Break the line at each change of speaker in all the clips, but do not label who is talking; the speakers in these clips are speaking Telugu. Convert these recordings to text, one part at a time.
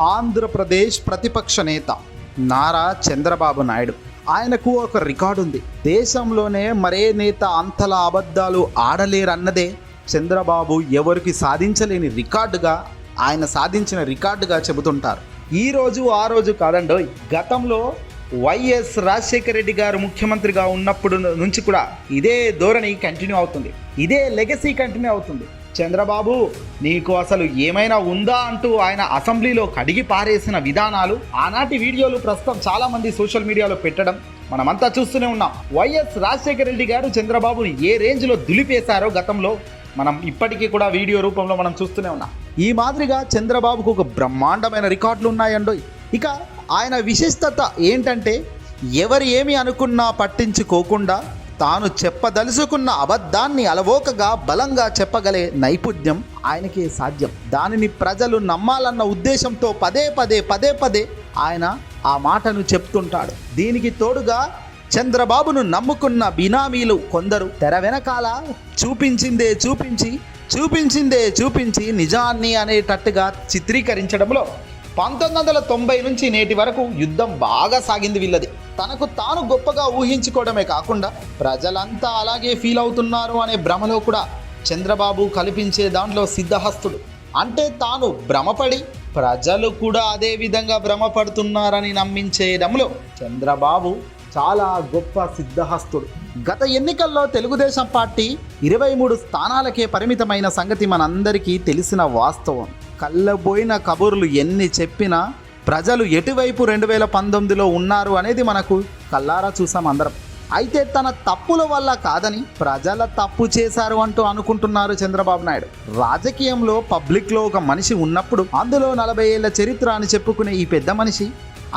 ఆంధ్రప్రదేశ్ ప్రతిపక్ష నేత నారా చంద్రబాబు నాయుడు. ఆయనకు ఒక రికార్డు ఉంది. దేశంలోనే మరే నేత అంతలా అబద్ధాలు ఆడలేరన్నదే. చంద్రబాబు ఎవరికి సాధించలేని రికార్డుగా ఆయన సాధించిన రికార్డుగా చెబుతుంటారు. ఈ రోజు ఆ రోజు కాదండోయ్ గతంలో వైఎస్ రాజశేఖర రెడ్డి గారు ముఖ్యమంత్రిగా ఉన్నప్పుడు నుంచి కూడా ఇదే ధోరణి కంటిన్యూ అవుతుంది. ఇదే లెగసీ కంటిన్యూ అవుతుంది. చంద్రబాబు నీకు అసలు ఏమైనా ఉందా అంటూ ఆయన అసెంబ్లీలో కడిగి పారేసిన విధానాలు ఆనాటి వీడియోలు ప్రస్తుతం చాలా మంది సోషల్ మీడియాలో పెట్టడం మనమంతా చూస్తూనే ఉన్నాం. వైఎస్ రాజశేఖర రెడ్డి గారు చంద్రబాబుని ఏ రేంజ్లో దులిపేశారో గతంలో మనం ఇప్పటికీ కూడా వీడియో రూపంలో మనం చూస్తూనే ఉన్నాం. ఈ మాదిరిగా చంద్రబాబుకు ఒక బ్రహ్మాండమైన రికార్డులు ఉన్నాయండోయ్. ఇక ఆయన విశిష్టత ఏంటంటే ఎవరు ఏమి అనుకున్నా పట్టించుకోకుండా తాను చెప్పదలుచుకున్న అబద్ధాన్ని అలవోకగా బలంగా చెప్పగలే నైపుణ్యం ఆయనకే సాధ్యం. దానిని ప్రజలు నమ్మాలన్న ఉద్దేశంతో పదే పదే పదే పదే ఆయన ఆ మాటను చెప్తుంటాడు. దీనికి తోడుగా చంద్రబాబును నమ్ముకున్న బినామీలు కొందరు తెర వెనకాల చూపించిందే చూపించి చూపించిందే చూపించి నిజాన్ని అనేటట్టుగా చిత్రీకరించడంలో పంతొమ్మిది వందల తొంభై నుంచి నేటి వరకు యుద్ధం బాగా సాగింది వీళ్ళది. తనకు తాను గొప్పగా ఊహించుకోవడమే కాకుండా ప్రజలంతా అలాగే ఫీల్ అవుతున్నారు అనే భ్రమలో కూడా చంద్రబాబు కల్పించే దాంట్లో సిద్ధహస్తుడు. అంటే తాను భ్రమపడి ప్రజలు కూడా అదే విధంగా భ్రమపడుతున్నారని నమ్మించేయడంలో చంద్రబాబు చాలా గొప్ప సిద్ధహస్తుడు. గత ఎన్నికల్లో తెలుగుదేశం పార్టీ ఇరవై మూడు స్థానాలకే పరిమితమైన సంగతి మనందరికీ తెలిసిన వాస్తవం. కళ్ళబోయిన కబుర్లు ఎన్ని చెప్పినా ప్రజలు ఎటువైపు రెండు వేల పంతొమ్మిదిలో ఉన్నారు అనేది మనకు కల్లారా చూసాం అందరం. అయితే తన తప్పుల వల్ల కాదని ప్రజల తప్పు చేశారు అంటూ అనుకుంటున్నారు చంద్రబాబు నాయుడు. రాజకీయంలో పబ్లిక్లో ఒక మనిషి ఉన్నప్పుడు అందులో నలభై ఏళ్ళ చరిత్ర అని చెప్పుకునే ఈ పెద్ద మనిషి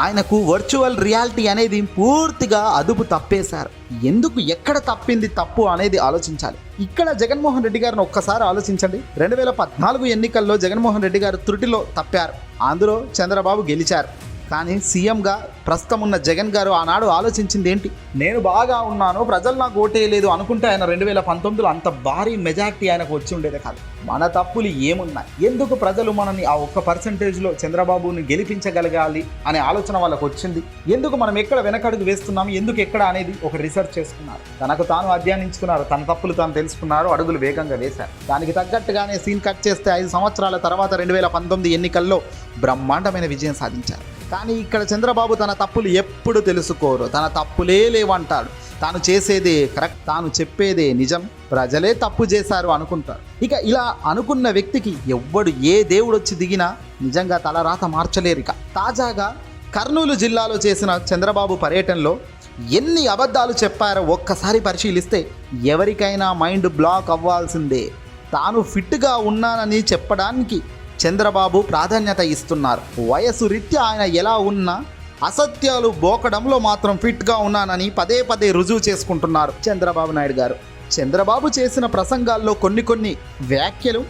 ఆయనకు వర్చువల్ రియాలిటీ అనేది పూర్తిగా అదుపు తప్పేశారు. ఎందుకు ఎక్కడ తప్పింది తప్పు అనేది ఆలోచించాలి. ఇక్కడ జగన్మోహన్ రెడ్డి గారిని ఒక్కసారి ఆలోచించండి. రెండు వేల పద్నాలుగు ఎన్నికల్లో జగన్మోహన్ రెడ్డి గారు త్రుటిలో తప్పారు. అందులో చంద్రబాబు గెలిచారు. కానీ సీఎంగా ప్రస్తుతం ఉన్న జగన్ గారు ఆనాడు ఆలోచించింది ఏంటి? నేను బాగా ఉన్నాను ప్రజలు నాకు ఓటేయలేదు అనుకుంటే ఆయన రెండు వేల పంతొమ్మిదిలో అంత భారీ మెజార్టీ ఆయనకు వచ్చి ఉండేదే కాదు. మన తప్పులు ఏమున్నాయి? ఎందుకు ప్రజలు మనని ఆ ఒక్క పర్సంటేజ్లో చంద్రబాబుని గెలిపించగలగాలి అనే ఆలోచన వాళ్ళకు వచ్చింది? ఎందుకు మనం ఎక్కడ వెనకడుగు వేస్తున్నాం ఎందుకు ఎక్కడ అనేది ఒక రీసెర్చ్ చేసుకున్నారు. తనకు తాను అధ్యయనించుకున్నారు తన తప్పులు తాను తెలుసుకున్నారు అడుగులు వేగంగా వేశారు. దానికి తగ్గట్టుగానే సీన్ కట్ చేస్తే ఐదు సంవత్సరాల తర్వాత రెండు వేల పంతొమ్మిది ఎన్నికల్లో బ్రహ్మాండమైన విజయం సాధించారు. కానీ ఇక్కడ చంద్రబాబు తన తప్పులు ఎప్పుడు తెలుసుకోరు. తన తప్పులే లేవంటాడు. తాను చేసేదే కరెక్ట్ తాను చెప్పేదే నిజం. ప్రజలే తప్పు చేశారు అనుకుంటారు. ఇక ఇలా అనుకున్న వ్యక్తికి ఎవ్వడు ఏ దేవుడు వచ్చి దిగినా నిజంగా తలరాత మార్చలేరు ఇక. తాజాగా కర్నూలు జిల్లాలో చేసిన చంద్రబాబు పర్యటనలో ఎన్ని అబద్ధాలు చెప్పారో ఒక్కసారి పరిశీలిస్తే ఎవరికైనా మైండ్ బ్లాక్ అవ్వాల్సిందే. తాను ఫిట్గా ఉన్నానని చెప్పడానికి చంద్రబాబు ప్రాధాన్యత ఇస్తున్నారు. వయసు రీత్యా ఆయన ఎలా ఉన్నా అసత్యాలు బోకడంలో మాత్రం ఫిట్గా ఉన్నానని పదే పదే రుజువు చేసుకుంటున్నారు చంద్రబాబు నాయుడు గారు. చంద్రబాబు చేసిన ప్రసంగాల్లో కొన్ని కొన్ని వ్యాఖ్యలు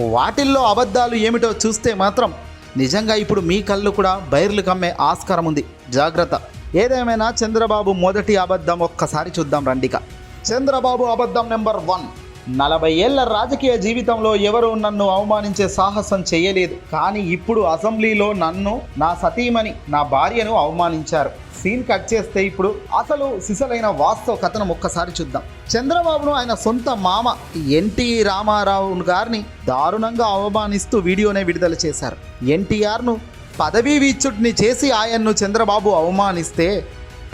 వాటిల్లో అబద్ధాలు ఏమిటో చూస్తే మాత్రం నిజంగా ఇప్పుడు మీ కళ్ళు కూడా బైర్లు కమ్మే ఆస్కారం ఉంది. జాగ్రత్త. ఏదేమైనా చంద్రబాబు మొదటి అబద్ధం ఒక్కసారి చూద్దాం రండిక. చంద్రబాబు అబద్ధం నెంబర్ వన్. నలభై ఏళ్ళ రాజకీయ జీవితంలో ఎవరు నన్ను అవమానించే సాహసం చేయలేదు. కానీ ఇప్పుడు అసెంబ్లీలో నన్ను నా సతీమణి నా భార్యను అవమానించారు. సీన్ కట్ చేస్తే ఇప్పుడు అసలు సిసలైన వాస్తవ కథనం ఒక్కసారి చూద్దాం. చంద్రబాబును ఆయన సొంత మామ ఎన్టీ రామారావు గారిని దారుణంగా అవమానిస్తూ వీడియోనే విడుదల చేశారు. ఎన్టీఆర్ను పదవీ వీచుడిని చేసి ఆయన్ను చంద్రబాబు అవమానిస్తే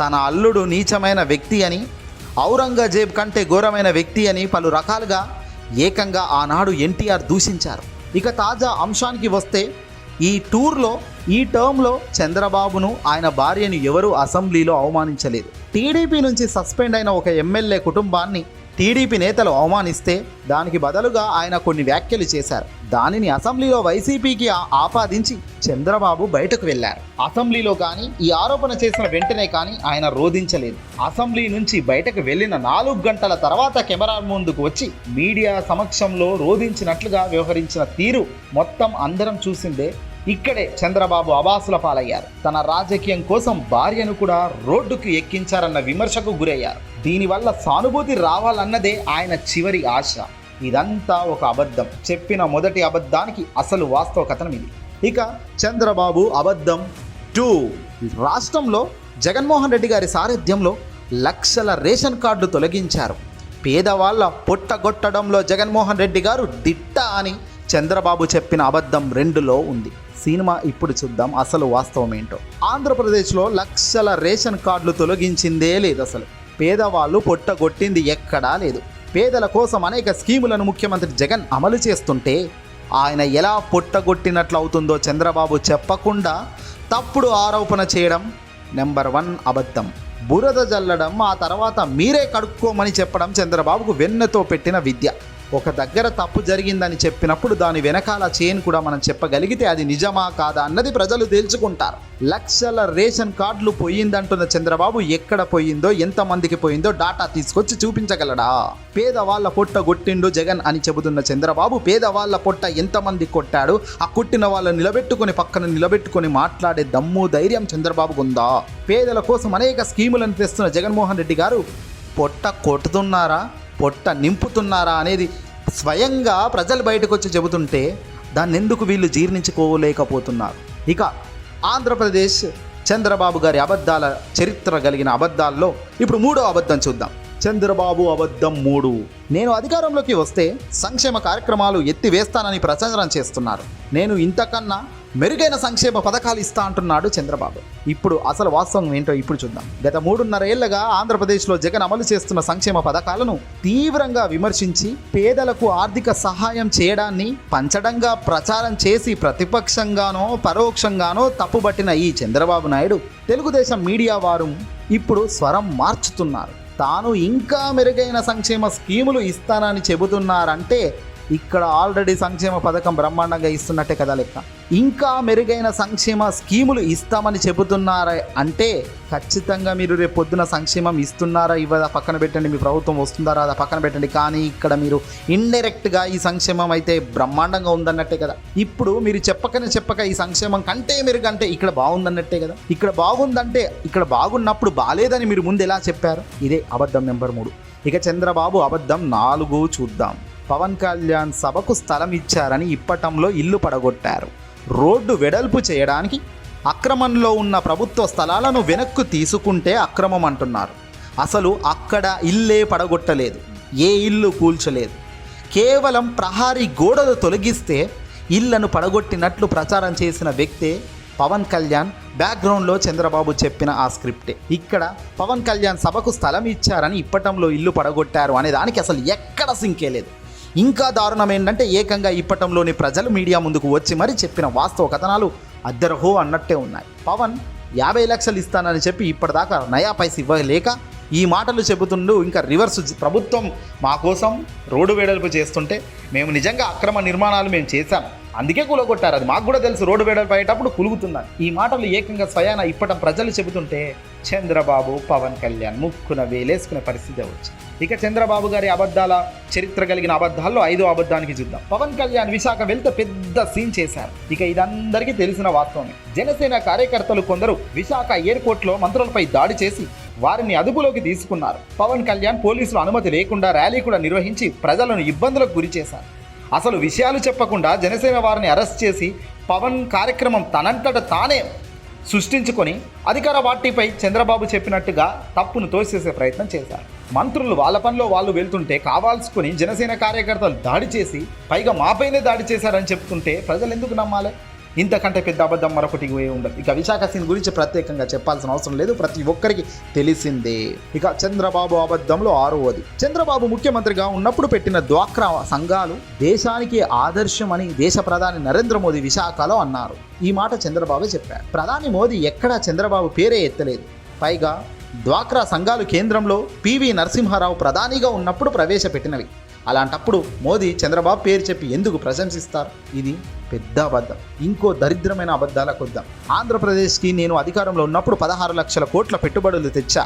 తన అల్లుడు నీచమైన వ్యక్తి అని ఔరంగజేబ్ కంటే ఘోరమైన వ్యక్తి అని పలు రకాలుగా ఏకంగా ఆనాడు ఎన్టీఆర్ దూషించారు. ఇక తాజా అంశానికి వస్తే ఈ టూర్లో ఈ టర్మ్లో చంద్రబాబును ఆయన భార్యను ఎవరూ అసెంబ్లీలో అవమానించలేదు. టీడీపీ నుంచి సస్పెండ్ అయిన ఒక ఎమ్మెల్యే కుటుంబాన్ని టీడీపీ నేతలు అవమానిస్తే దానికి బదులుగా ఆయన కొన్ని వ్యాఖ్యలు చేశారు. దానిని అసెంబ్లీలో వైసీపీకి ఆపాదించి చంద్రబాబు బయటకు వెళ్ళారు అసెంబ్లీలో కానీ ఈ ఆరోపణ చేసిన వెంటనే కానీ ఆయన రోధించలేదు. అసెంబ్లీ నుంచి బయటకు వెళ్ళిన నాలుగు గంటల తర్వాత కెమెరా ముందుకు వచ్చి మీడియా సమక్షంలో రోధించినట్లుగా వ్యవహరించిన తీరు మొత్తం అందరం చూసిందే ఇక్కడే చంద్రబాబు అబాసుల పాలయ్యారు. తన రాజకీయం కోసం భార్యను కూడా రోడ్డుకు ఎక్కించారన్న విమర్శకు గురయ్యారు. దీనివల్ల సానుభూతి రావాలన్నదే ఆయన చివరి ఆశ. ఇదంతా ఒక అబద్ధం. చెప్పిన మొదటి అబద్ధానికి అసలు వాస్తవ కథనం ఇది. ఇక చంద్రబాబు అబద్ధం టూ. రాష్ట్రంలో జగన్మోహన్ రెడ్డి గారి సారథ్యంలో లక్షల రేషన్ కార్డు తొలగించారు. పేదవాళ్ళ పొట్టగొట్టడంలో జగన్మోహన్ రెడ్డి గారు దిట్ట అని చంద్రబాబు చెప్పిన అబద్ధం రెండులో ఉంది. సినిమా ఇప్పుడు చూద్దాం అసలు వాస్తవం ఏంటో. ఆంధ్రప్రదేశ్లో లక్షల రేషన్ కార్డులు తొలగించిందే లేదు అసలు. పేదవాళ్ళు పొట్టగొట్టింది ఎక్కడా లేదు. పేదల కోసం అనేక స్కీములను ముఖ్యమంత్రి జగన్ అమలు చేస్తుంటే ఆయన ఎలా పొట్టగొట్టినట్లు అవుతుందో చంద్రబాబు చెప్పకుండా తప్పుడు ఆరోపణ చేయడం నెంబర్ వన్ అబద్ధం. బురద జల్లడం ఆ తర్వాత మీరే కడుక్కోమని చెప్పడం చంద్రబాబుకు వెన్నతో పెట్టిన విద్య. ఒక దగ్గర తప్పు జరిగిందని చెప్పినప్పుడు దాని వెనకాల చేయని కూడా మనం చెప్పగలిగితే అది నిజమా కాదా అన్నది ప్రజలు తేల్చుకుంటారు. లక్షల రేషన్ కార్డులు పోయిందంటున్న చంద్రబాబు ఎక్కడ పోయిందో ఎంతమందికి పోయిందో డాటా తీసుకొచ్చి చూపించగలడా? పేదవాళ్ళ పొట్ట కొట్టిండు జగన్ అని చెబుతున్న చంద్రబాబు పేదవాళ్ళ పొట్ట ఎంతమంది కొట్టాడు? ఆ కొట్టిన వాళ్ళని నిలబెట్టుకుని పక్కన నిలబెట్టుకుని మాట్లాడే దమ్ము ధైర్యం చంద్రబాబుకు ఉందా? పేదల కోసం అనేక స్కీములను తెస్తున్న జగన్మోహన్ రెడ్డి గారు పొట్ట కొట్టుతున్నారా? పొట్ట నింపుతున్నారా అనేది స్వయంగా ప్రజలు బయటకు వచ్చి చెబుతుంటే దాన్ని ఎందుకు వీళ్ళు జీర్ణించుకోలేకపోతున్నారు? ఇక ఆంధ్రప్రదేశ్ చంద్రబాబు గారి అబద్ధాల చరిత్ర కలిగిన అబద్ధాల్లో ఇప్పుడు మూడో అబద్ధం చూద్దాం. చంద్రబాబు అబద్ధం మూడు. నేను అధికారంలోకి వస్తే సంక్షేమ కార్యక్రమాలు ఎత్తివేస్తానని ప్రచారం చేస్తున్నారు. నేను ఇంతకన్నా మెరుగైన సంక్షేమ పథకాలు ఇస్తా అంటున్నాడు చంద్రబాబు. ఇప్పుడు అసలు వాస్తవం ఏంటో ఇప్పుడు చూద్దాం. గత మూడున్నర ఏళ్ళుగా ఆంధ్రప్రదేశ్లో జగన్ అమలు చేస్తున్న సంక్షేమ పథకాలను తీవ్రంగా విమర్శించి పేదలకు ఆర్థిక సహాయం చేయడాన్ని పంచడంగా ప్రచారం చేసి ప్రతిపక్షంగానో పరోక్షంగానో తప్పుబట్టిన ఈ చంద్రబాబు నాయుడు తెలుగుదేశం మీడియా వారు ఇప్పుడు స్వరం మార్చుతున్నారు. తాను ఇంకా మెరుగైన సంక్షేమ స్కీములు ఇస్తానని చెబుతున్నారంటే ఇక్కడ ఆల్రెడీ సంక్షేమ పథకం బ్రహ్మాండంగా ఇస్తున్నట్టే కదా లెక్క. ఇంకా మెరుగైన సంక్షేమ స్కీములు ఇస్తామని చెబుతున్నారా అంటే ఖచ్చితంగా మీరు రేపు పొద్దున సంక్షేమం ఇస్తున్నారా? ఇవ్వదా? పక్కన పెట్టండి మీ ప్రభుత్వం వస్తుందా రాదా? పక్కన పెట్టండి. కానీ ఇక్కడ మీరు ఇండైరెక్ట్గా ఈ సంక్షేమం అయితే బ్రహ్మాండంగా ఉందన్నట్టే కదా. ఇప్పుడు మీరు చెప్పకనే చెప్పక ఈ సంక్షేమం కంటే మెరుగంటే ఇక్కడ బాగుందన్నట్టే కదా. ఇక్కడ బాగుందంటే ఇక్కడ బాగున్నప్పుడు బాలేదని మీరు ముందు ఎలా చెప్పారు? ఇదే అబద్ధం నెంబర్ మూడు. ఇక చంద్రబాబు అబద్ధం నాలుగు చూద్దాం. పవన్ కళ్యాణ్ సభకు స్థలం ఇచ్చారని ఇప్పటంలో ఇల్లు పడగొట్టారు. రోడ్డు వెడల్పు చేయడానికి అక్రమంలో ఉన్న ప్రభుత్వ స్థలాలను వెనక్కు తీసుకుంటే అక్రమం అంటున్నారు. అసలు అక్కడ ఇల్లే పడగొట్టలేదు. ఏ ఇల్లు కూల్చలేదు. కేవలం ప్రహారీ గోడలు తొలగిస్తే ఇళ్ళను పడగొట్టినట్లు ప్రచారం చేసిన వ్యక్తే పవన్ కళ్యాణ్. బ్యాక్గ్రౌండ్లో చంద్రబాబు చెప్పిన ఆ స్క్రిప్టే. ఇక్కడ పవన్ కళ్యాణ్ సభకు స్థలం ఇచ్చారని ఇప్పటంలో ఇల్లు పడగొట్టారు అనే దానికి అసలు ఎక్కడ సింకే లేదు. ఇంకా దారుణం ఏంటంటే ఏకంగా ఇప్పటంలోని ప్రజలు మీడియా ముందుకు వచ్చి మరీ చెప్పిన వాస్తవ కథనాలు అద్దరహో అన్నట్టే ఉన్నాయి. పవన్ యాభై లక్షలు ఇస్తానని చెప్పి ఇప్పటిదాకా నయా పైస ఇవ్వలేక ఈ మాటలు చెబుతుండు ఇంకా రివర్స్ ప్రభుత్వం మా కోసం రోడ్డు వెడల్పు చేస్తుంటే మేము నిజంగా అక్రమ నిర్మాణాలు మేము చేశాం. అందుకే కూలగొట్టారు. అది మాకు కూడా తెలుసు. రోడ్డు వెడల్పు అయ్యేటప్పుడు కులుగుతున్నారు ఈ మాటలు ఏకంగా స్వయాన ఇప్పటం ప్రజలు చెబుతుంటే చంద్రబాబు పవన్ కళ్యాణ్ ముక్కున వేలేసుకునే పరిస్థితి వచ్చింది. ఇక చంద్రబాబు గారి అబద్ధాల చరిత్ర కలిగిన అబద్ధాల్లో ఐదో అబద్ధానికి చూద్దాం. పవన్ కళ్యాణ్ విశాఖ వెళ్తే పెద్ద సీన్ చేశారు. ఇక ఇదందరికీ తెలిసిన వాస్తవమే. జనసేన కార్యకర్తలు కొందరు విశాఖ ఎయిర్పోర్ట్లో మంత్రులపై దాడి చేసి వారిని అదుపులోకి తీసుకున్నారు. పవన్ కళ్యాణ్ పోలీసులు అనుమతి లేకుండా ర్యాలీ కూడా నిర్వహించి ప్రజలను ఇబ్బందులకు గురి చేశారు. అసలు విషయాలు చెప్పకుండా జనసేన వారిని అరెస్ట్ చేసి పవన్ కార్యక్రమం తనంతట తానే సృష్టించుకొని అధికార పార్టీపై చంద్రబాబు చెప్పినట్టుగా తప్పును తోసేసే ప్రయత్నం చేశారు. మంత్రులు వాళ్ళ పనిలో వాళ్ళు వెళ్తుంటే కావాల్సుకుని జనసేన కార్యకర్తలు దాడి చేసి పైగా మాపైనే దాడి చేశారని చెప్తుంటే ప్రజలు ఎందుకు నమ్మాలి? ఇంతకంటే పెద్ద అబద్ధం మరొకటి ఉండదు. ఇక విశాఖ సీన్ గురించి ప్రత్యేకంగా చెప్పాల్సిన అవసరం లేదు. ప్రతి ఒక్కరికి తెలిసిందే. ఇక చంద్రబాబు అబద్ధంలో ఆరవది. చంద్రబాబు ముఖ్యమంత్రిగా ఉన్నప్పుడు పెట్టిన డ్వాక్రా సంఘాలు దేశానికి ఆదర్శం అని దేశ ప్రధాని నరేంద్ర మోదీ విశాఖలో అన్నారు. ఈ మాట చంద్రబాబు చెప్పారు. ప్రధాని మోదీ ఎక్కడా చంద్రబాబు పేరే ఎత్తలేదు. పైగా డ్వాక్రా సంఘాలు కేంద్రంలో పివి నరసింహారావు ప్రధానిగా ఉన్నప్పుడు ప్రవేశపెట్టినవి. అలాంటప్పుడు మోదీ చంద్రబాబు పేరు చెప్పి ఎందుకు ప్రశంసిస్తారు? ఇది పెద్ద అబద్ధం. ఇంకో దరిద్రమైన అబద్ధాలకు వద్దాం ఆంధ్రప్రదేశ్కి నేను అధికారంలో ఉన్నప్పుడు పదహారు లక్షల కోట్ల పెట్టుబడులు తెచ్చా.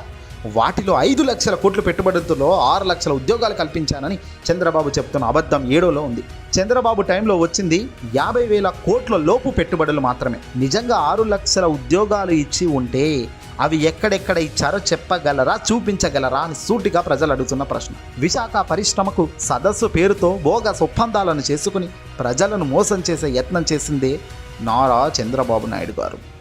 వాటిలో ఐదు లక్షల కోట్ల పెట్టుబడులతో ఆరు లక్షల ఉద్యోగాలు కల్పించానని చంద్రబాబు చెప్తున్న అబద్ధం ఏడోలో ఉంది. చంద్రబాబు టైంలో వచ్చింది యాభై వేల కోట్ల లోపు పెట్టుబడులు మాత్రమే. నిజంగా ఆరు లక్షల ఉద్యోగాలు ఇచ్చి ఉంటే అవి ఎక్కడెక్కడ ఇచ్చారో చెప్పగలరా చూపించగలరా అని సూటిగా ప్రజలు అడుగుతున్న ప్రశ్న. విశాఖ పరిశ్రమకు సదస్సు పేరుతో బోగస్ ఒప్పందాలను చేసుకుని ప్రజలను మోసం చేసే యత్నం చేసిందే నారా చంద్రబాబు నాయుడు గారు.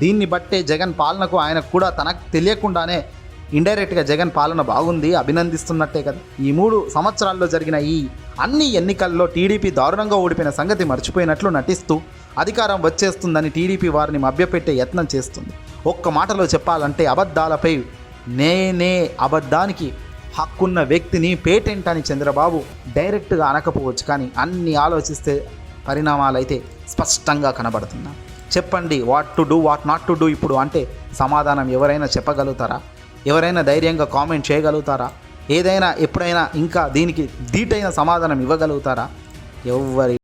దీన్ని బట్టే జగన్ పాలనకు ఆయనకు కూడా తనకు తెలియకుండానే ఇండైరెక్ట్గా జగన్ పాలన బాగుంది అభినందిస్తున్నట్టే కదా. ఈ మూడు సంవత్సరాల్లో జరిగిన ఈ అన్ని ఎన్నికల్లో టీడీపీ దారుణంగా ఓడిపోయిన సంగతి మర్చిపోయినట్లు నటిస్తూ అధికారం వచ్చేస్తుందని టీడీపీ వారిని మభ్యపెట్టే యత్నం చేస్తుంది. ఒక్క మాటలో చెప్పాలంటే అబద్ధాలపై నేనే అబద్ధానికి హక్కున్న వ్యక్తిని పేటెంట్ అని చంద్రబాబు డైరెక్ట్గా అనకపోవచ్చు. కానీ అన్ని ఆలోచిస్తే పరిణామాలైతే స్పష్టంగా కనబడుతున్నాయి. చెప్పండి what to do what not to do ఇప్పుడు అంటే సమాధానం ఎవరైనా చెప్పగలుగుతారా? ఎవరైనా ధైర్యంగా కామెంట్ చేయగలుగుతారా? ఏదైనా ఎప్పుడైనా ఇంకా దీనికి ధీటైన సమాధానం ఇవ్వగలుగుతారా? ఎవరి